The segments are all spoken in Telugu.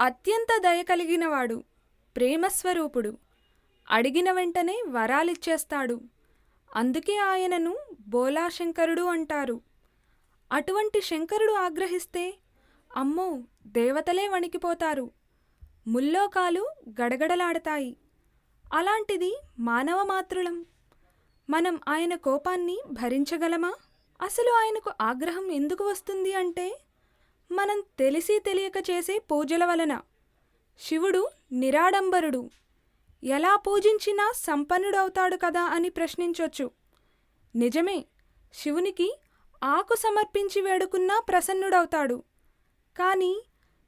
అత్యంత దయ కలిగినవాడు ప్రేమస్వరూపుడు. అడిగిన వెంటనే వరాలిచ్చేస్తాడు. అందుకే ఆయనను బోలాశంకరుడు అంటారు. అటువంటి శంకరుడు ఆగ్రహిస్తే అమ్మో దేవతలే వణికిపోతారు. ముల్లోకాలు గడగడలాడతాయి. అలాంటిది మానవ మాతృలం మనం ఆయన కోపాన్ని భరించగలమా? అసలు ఆయనకు ఆగ్రహం ఎందుకు వస్తుంది అంటే మనం తెలిసి తెలియక చేసే పూజల వలన. శివుడు నిరాడంబరుడు. ఎలా పూజించినా సంపన్నుడవుతాడు కదా అని ప్రశ్నించొచ్చు. నిజమే శివునికి ఆకు సమర్పించి వేడుకున్నా ప్రసన్నుడవుతాడు. కానీ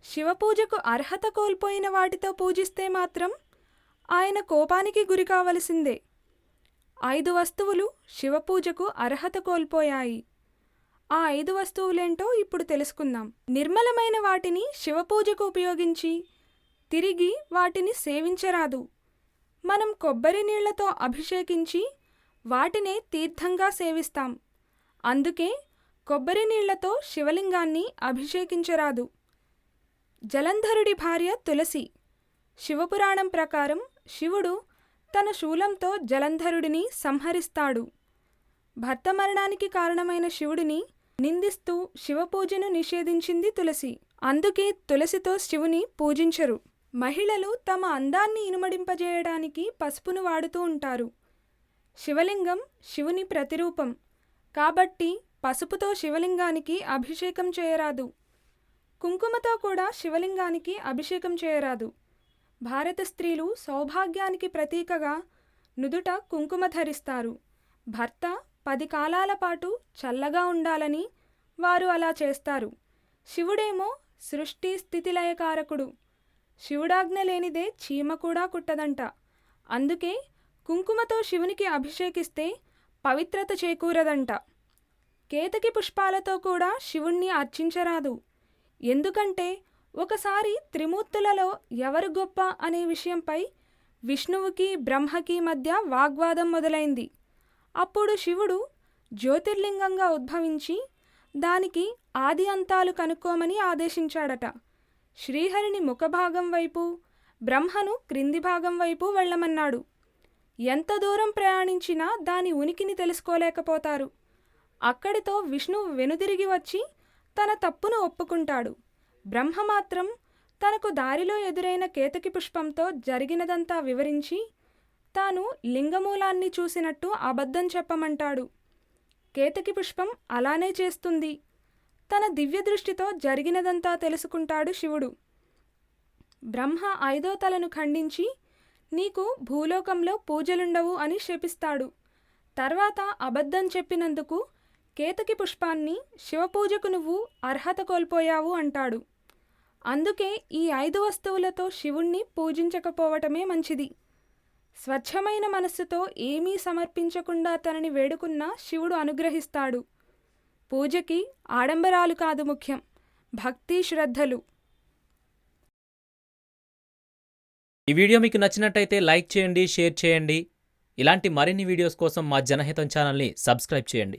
శివపూజకు అర్హత కోల్పోయిన వాటితో పూజిస్తే మాత్రం ఆయన కోపానికి గురి కావలసిందే. ఐదు వస్తువులు శివపూజకు అర్హత కోల్పోయాయి. ఆ ఐదు వస్తువులేంటో ఇప్పుడు తెలుసుకుందాం. నిర్మలమైన వాటిని శివపూజకు ఉపయోగించి తిరిగి వాటిని సేవించరాదు. మనం కొబ్బరి నీళ్ళతో అభిషేకించి వాటినే తీర్థంగా సేవిస్తాం. అందుకే కొబ్బరి నీళ్ళతో శివలింగాన్ని అభిషేకించరాదు. జలంధరుడి భార్య తులసి. శివపురాణం ప్రకారం శివుడు తన శూలంతో జలంధరుడిని సంహరిస్తాడు. భర్త మరణానికి కారణమైన శివుడిని నిందిస్తూ శివపూజను నిషేధించింది తులసి. అందుకే తులసితో శివుని పూజించరు. మహిళలు తమ అందాన్ని ఇనుమడింపజేయడానికి పసుపును వాడుతూ ఉంటారు. శివలింగం శివుని ప్రతిరూపం. కాబట్టి పసుపుతో శివలింగానికి అభిషేకం చేయరాదు. కుంకుమతో కూడా శివలింగానికి అభిషేకం చేయరాదు. భారత స్త్రీలు సౌభాగ్యానికి ప్రతీకగా నుదుట కుంకుమ ధరిస్తారు. భర్త పది కాలాల పాటు చల్లగా ఉండాలని వారు అలా చేస్తారు. శివుడేమో సృష్టి స్థితిలయకారకుడు శివుడాజ్ఞ లేనిదే చీమ కూడా కుట్టదంట. అందుకే కుంకుమతో శివునికి అభిషేకిస్తే పవిత్రత చేకూరదంట. కేతకి పుష్పాలతో కూడా శివుణ్ణి అర్చించరాదు. ఎందుకంటే ఒకసారి త్రిమూర్తులలో ఎవరు గొప్ప అనే విషయంపై విష్ణువుకి బ్రహ్మకి మధ్య వాగ్వాదం మొదలైంది. అప్పుడు శివుడు జ్యోతిర్లింగంగా ఉద్భవించి దానికి ఆది అంతాలు కనుక్కోమని ఆదేశించాడట. శ్రీహరిని ముఖభాగం వైపు బ్రహ్మను క్రింది భాగం వైపు వెళ్ళమన్నాడు. ఎంత దూరం ప్రయాణించినా దాని ఉనికిని తెలుసుకోలేకపోతారు. అక్కడితో విష్ణువు వెనుదిరిగి వచ్చి తన తప్పును ఒప్పుకుంటాడు. బ్రహ్మ మాత్రం తనకు దారిలో ఎదురైన కేతకి పుష్పంతో జరిగినదంతా వివరించి తాను లింగమూలాన్ని చూసినట్టు అబద్ధం చెప్పమంటాడు. కేతకి పుష్పం అలానే చేస్తుంది. తన దివ్య దృష్టితో జరిగినదంతా తెలుసుకుంటాడు శివుడు. బ్రహ్మ ఐదో తలను ఖండించి నీకు భూలోకంలో పూజలుండవు అని శపిస్తాడు. తర్వాత అబద్ధం చెప్పినందుకు కేతకి పుష్పాన్ని శివపూజకు నువ్వు అర్హత కోల్పోయావు అంటాడు. అందుకే ఈ ఐదు వస్తువులతో శివుణ్ణి పూజించకపోవటమే మంచిది. స్వచ్ఛమైన మనస్సుతో ఏమీ సమర్పించకుండా తనని వేడుకున్నా శివుడు అనుగ్రహిస్తాడు. పూజకి ఆడంబరాలు కాదు ముఖ్యం భక్తి శ్రద్ధలు. ఈ వీడియో మీకు నచ్చినట్టయితే లైక్ చేయండి షేర్ చేయండి. ఇలాంటి మరిన్ని వీడియోస్ కోసం మా జనహితం ఛానల్ని సబ్స్క్రైబ్ చేయండి.